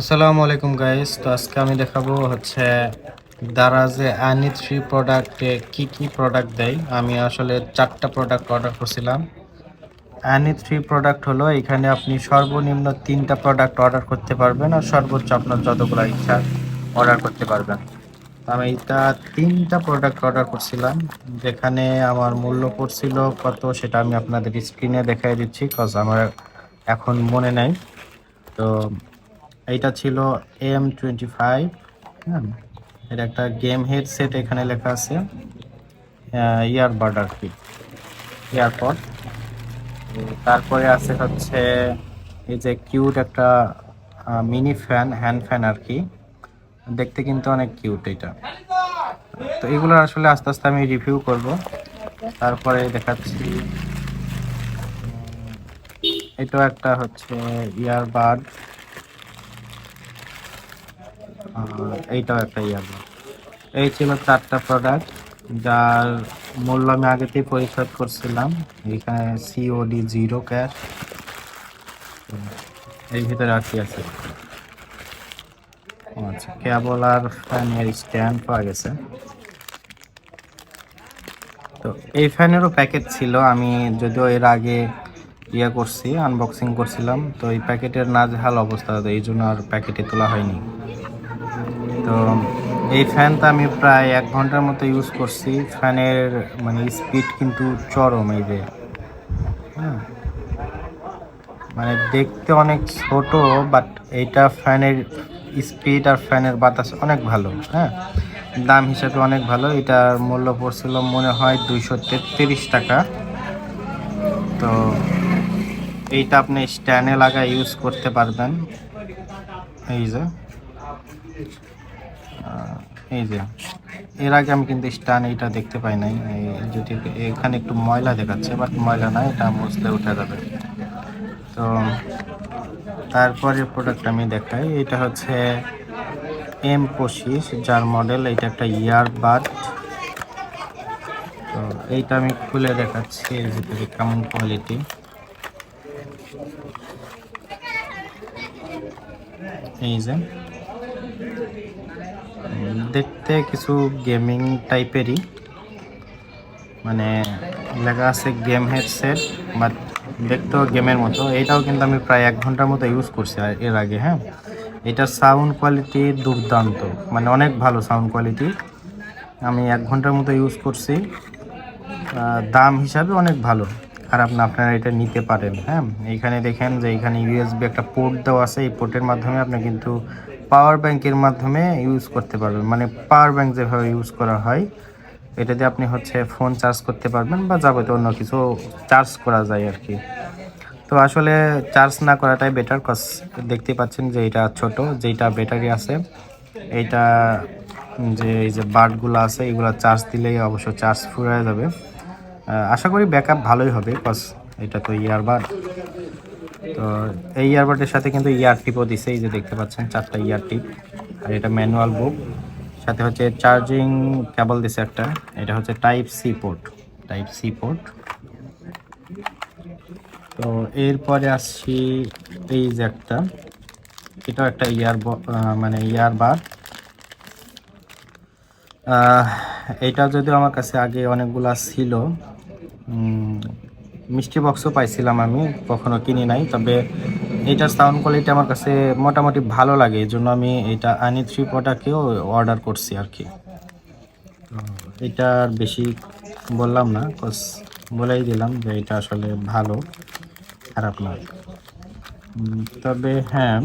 আসসালামু আলাইকুম গাইস তো আজকে আমি দেখাবো হচ্ছে দারাজে আনি থ্রি প্রোডাক্টে কি কি প্রোডাক্ট দেয়। আমি আসলে চারটা প্রোডাক্ট অর্ডার করছিলাম। আনি থ্রি প্রোডাক্ট হলো, এখানে আপনি সর্বনিম্ন তিনটা প্রোডাক্ট অর্ডার করতে পারবেন আর সর্বোচ্চ আপনার যতগুলো ইচ্ছা অর্ডার করতে পারবেন। আমি এইটা তিনটা প্রোডাক্ট অর্ডার করছিলাম। যেখানে আমার মূল্য পড়ছিল কত সেটা আমি আপনাদের স্ক্রিনে দেখাই দিচ্ছি কজ আমার এখন মনে নাই। তো এইটা ছিল এম টোয়েন্টি ফাইভ হ্যাঁ? এটা একটা গেম হেডসেট এখানে লেখা আছে ইয়ারবাড আর কি ইয়ারপড তারপরে আছে হচ্ছে এই যে কিউট একটা মিনি ফ্যান হ্যান্ড ফ্যান আর কি। দেখতে কিন্তু অনেক কিউট এটা। তো এগুলো আসলে আস্তে আস্তে আমি রিভিউ করব। তারপরে দেখাচ্ছি। এটা একটা হচ্ছে ইয়ারবাড আর এইটাও একটা ইয়ারবাড এই ছিল চারটা প্রোডাক্ট যার মূল্য আমি আগেতেই পরিশোধ করছিলাম। এখানে সিওডি জিরো ক্যাশ এর ভিতরে আর কি আছে? আচ্ছা কেবল আর ফ্যানের স্ট্যান্ড পাওয়া গেছে। তো এই ফ্যানেরও প্যাকেট ছিল, আমি যদিও এর আগে ইয়ে করছি আনবক্সিং করছিলাম, তো এই প্যাকেটের নাজেহাল অবস্থা এই জন্য আর প্যাকেটে তোলা হয়নি। তো, এই ফ্যানটা আমি প্রায় এক ঘণ্টার মতো ইউজ করছি। ফ্যানের মানে স্পিড কিন্তু চরম এই যে। হ্যাঁ। মানে দেখতে অনেক ছোট বাট এইটা ফ্যানের স্পিড আর ফ্যানের বাতাস অনেক ভালো হ্যাঁ। দাম হিসাবে অনেক ভালো, এটার মূল্য পড়ছিল মনে হয় দুইশো তেত্রিশ টাকা। তো, এইটা আপনি স্ট্যান্ডে লাগা ইউজ করতে পারবেন। এই যে। এই যে, এর আগে আমি কিন্তু স্টান এইটা দেখতে পাই নাই। যদি এখানে একটু ময়লা দেখাচ্ছে বাট ময়লা না, এটা মুছলে উঠে যাবে। তো তারপরে প্রোডাক্ট আমি দেখাই, এটা হচ্ছে এম পঁচিশ, যার মডেল এটা একটা ইয়ার ইয়ারবাড তো এইটা আমি খুলে দেখাচ্ছি এর ভিতরে কেমন কোয়ালিটি এই যে দেখতে কিছু গেমিং টাইপেরই। মানে লেখা আছে গেম হেডসেট, বাট দেখতেও গেমের মতো। এইটাও কিন্তু আমি প্রায় এক ঘণ্টার মতো ইউজ করছি এর আগে হ্যাঁ? এটার সাউন্ড কোয়ালিটি দুর্দান্ত। মানে অনেক ভালো সাউন্ড কোয়ালিটি আমি এক ঘণ্টার মতো ইউজ করছি। দাম হিসাবে অনেক ভালো। খারাপ না, আপনারা এটা নিতে পারেন হ্যাঁ? এইখানে দেখেন যে এখানে ইউএসবি একটা পোর্ট দেওয়া আছে। এই পোর্টের মাধ্যমে আপনি কিন্তু পাওয়ার ব্যাংকের মাধ্যমে ইউজ করতে পারবেন। মানে পাওয়ার ব্যাংক যেভাবে ইউজ করা হয়, এটা দিয়ে আপনি হচ্ছে ফোন চার্জ করতে পারবেন বা যাবতীয় অন্য কিছু চার্জ করা যায় আর কি তো আসলে চার্জ না করাটাই বেটার কজ দেখতে পাচ্ছেন যে এটা ছোট যেটা ব্যাটারি আছে, এইটা যে এই যে বার্ডগুলো আছে, এগুলো চার্জ দিলেই অবশ্য চার্জ ফুরে যাবে। আশা করি ব্যাকআপ ভালোই হবে কজ এটা তো ইয়ারবাড তো এই ইয়ারবাডের সাথে কিন্তু ইয়ার টিপও দিছে, এই যে দেখতে পাচ্ছেন চারটা ইয়ার টিপ আর এটা ম্যানুয়াল বুক সাথে হচ্ছে চার্জিং কেবল দিছে একটা, এটা হচ্ছে type C port type C port তো এরপরে আসছি, এই যে একটা, এটাও একটা ইয়ার মানে ইয়ারবাড এইটা যদিও আমার কাছে আগে অনেকগুলা ছিল মিষ্টি বক্সও পাইছিলাম আমি, কখনো কিনি নাই। তবে এইটার সাউন্ড কোয়ালিটি আমার কাছে মোটামুটি ভালো লাগে এই জন্য আমি এটা আনি থ্রি পটাকেও অর্ডার করছি আর কি। তো এটা আর বেশি বললাম না কজ বলেই দিলাম যে এটা আসলে ভালো, খারাপ না। তবে হ্যাঁ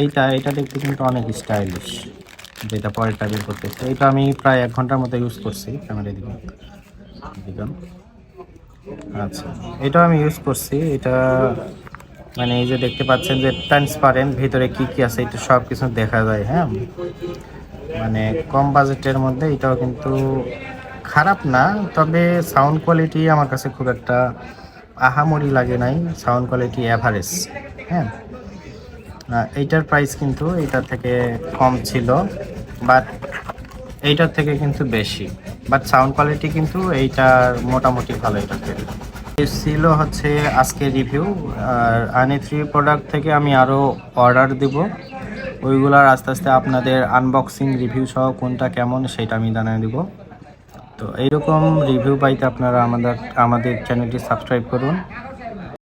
এইটা এটা দেখতে কিন্তু অনেক স্টাইলিশ যেটা পরেরটা বের করতেছে এটা আমি প্রায় এক ঘণ্টার মতো ইউজ করছি ক্যামেরা দিকে। আচ্ছা এটাও আমি ইউজ করছি, এটা মানে এই যে দেখতে পাচ্ছেন যে ট্রান্সপারেন্ট ভিতরে কি কি আছে, এটা সব কিছু দেখা যায় হ্যাঁ? মানে কম বাজেটের মধ্যে এটাও কিন্তু খারাপ না, তবে সাউন্ড কোয়ালিটি আমার কাছে খুব একটা আহামরি লাগে নাই সাউন্ড কোয়ালিটি অ্যাভারেজ হ্যাঁ? এইটার প্রাইস কিন্তু এইটার থেকে কম ছিল বাট এইটার থেকে কিন্তু বেশি। বাট সাউন্ড কোয়ালিটি কিন্তু এইটার মোটামুটি ভালো এটাতে ছিল হচ্ছে আজকে রিভিউ আর আনি থ্রি প্রোডাক্ট থেকে আমি আরও অর্ডার দিব। ওইগুলার আস্তে আস্তে আপনাদের আনবক্সিং রিভিউ সহ কোনটা কেমন সেটা আমি জানিয়ে দিব। তো এইরকম রিভিউ পাইতে আপনারা আমাদের আমাদের চ্যানেলটি সাবস্ক্রাইব করুন।